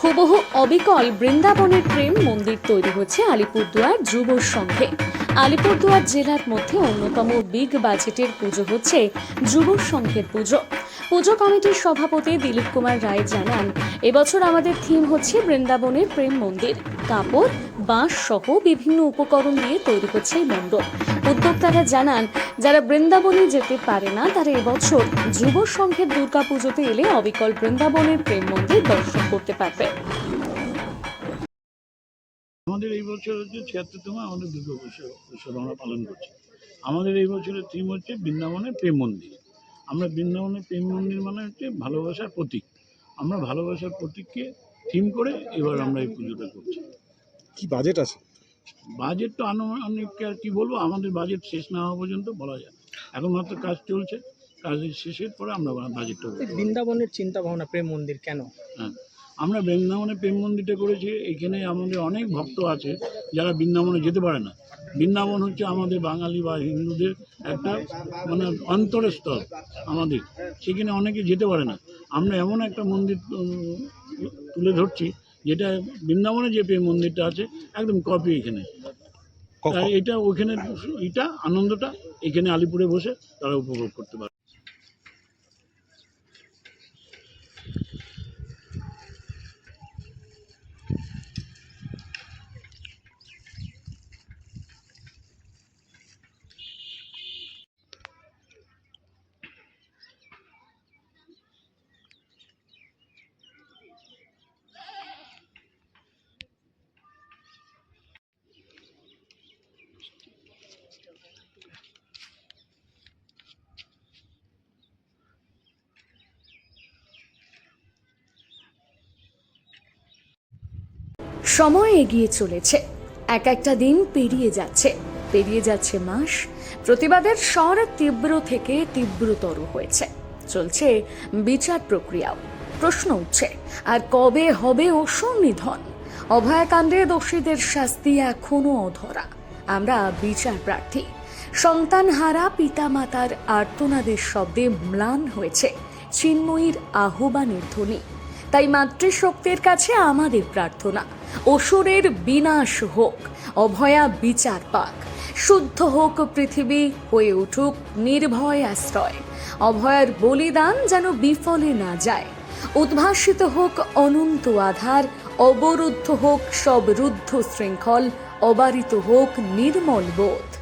হুবহু অবিকল বৃন্দাবনের প্রেম মন্দির তৈরি হচ্ছে আলিপুরদুয়ার যুব সংঘে আলিপুরদুয়ার জেলার মধ্যে অন্যতম বিগ বাজেটের পুজো হচ্ছে যুব সংঘের পুজো। পুজো কমিটির সভাপতি দিলীপ কুমার রায় জানান, এবছর আমাদের থিম হচ্ছে বৃন্দাবনের প্রেম মন্দির। কাপড়, বাঁশ সহ বিভিন্ন উপকরণ দিয়ে তৈরি হচ্ছে এই মণ্ডপ। উদ্যোক্তারা জানান, যারা বৃন্দাবনে যেতে পারে না, তারা এবছর যুব সংঘের দুর্গাপুজোতে এলে অবিকল বৃন্দাবনের প্রেম মন্দির দর্শন করতে পারবে। আমাদের এই বছর হচ্ছে ছিয়াত্তরতম আমাদের দুর্গা বছর উৎসব আমরা পালন করছি। আমাদের এই বছরের থিম হচ্ছে বৃন্দাবনের প্রেম মন্দির। আমরা বৃন্দাবনের প্রেম মন্দির মানে হচ্ছে ভালোবাসার প্রতীক। আমরা ভালোবাসার প্রতীককে থিম করে এবার আমরা এই পুজোটা করছি। কি বাজেট আছে? বাজেট তো আনুমানিক আর কি বলব আমাদের বাজেট শেষ না হওয়া পর্যন্ত বলা যায়। এখন মাত্র কাজ চলছে কাজের শেষের পরে আমরা বাজেটটা। বৃন্দাবনের চিন্তা ভাবনা প্রেম মন্দির কেন? হ্যাঁ। আমরা বৃন্দাবনে প্রেম মন্দিরটা করেছি এখানে আমাদের অনেক ভক্ত আছে যারা বৃন্দাবনে যেতে পারে না। বৃন্দাবন হচ্ছে আমাদের বাঙালি বা হিন্দুদের একটা মানে অন্তরের স্তর আমাদের সেখানে অনেকে যেতে পারে না। আমরা এমন একটা মন্দির তুলে ধরছি যেটা বৃন্দাবনে যে প্রেম মন্দিরটা আছে একদম কপি এখানে। এটা ওখানে এটা আনন্দটা এখানে আলিপুরে বসে তারা উপভোগ করতে পারে। সময় এগিয়ে চলেছে। এক একটা দিন পেরিয়ে যাচ্ছে। পেরিয়ে যাচ্ছে মাস। প্রতিবাদের স্বর তীব্র থেকে তীব্রতর হয়েছে। চলছে বিচার প্রক্রিয়াও। প্রশ্ন উঠছে, আর কবে হবে অসুর নিধন অভয়াকাণ্ডে দোষীদের শাস্তি এখনও অধরা। আমরা বিচার প্রার্থী। সন্তান সন্তানহারা পিতামাতার আর্তনাদের শব্দে ম্লান হয়েছে। চিন্ময়ীর আহ্বানের ধ্বনি। তাই মাতৃশক্তির কাছে আমাদের প্রার্থনা। অসুরের বিনাশ হোক, অভয়া বিচার পাক। শুদ্ধ হোক পৃথিবী, হয়ে উঠুক নির্ভয় আশ্রয়। অভয়ার বলিদান যেন বিফলে না যায়। উদ্ভাসিত হোক অনন্ত আধার, অবরুদ্ধ হোক সব রুদ্ধ শৃঙ্খল, অবারিত হোক নির্মল বোধ।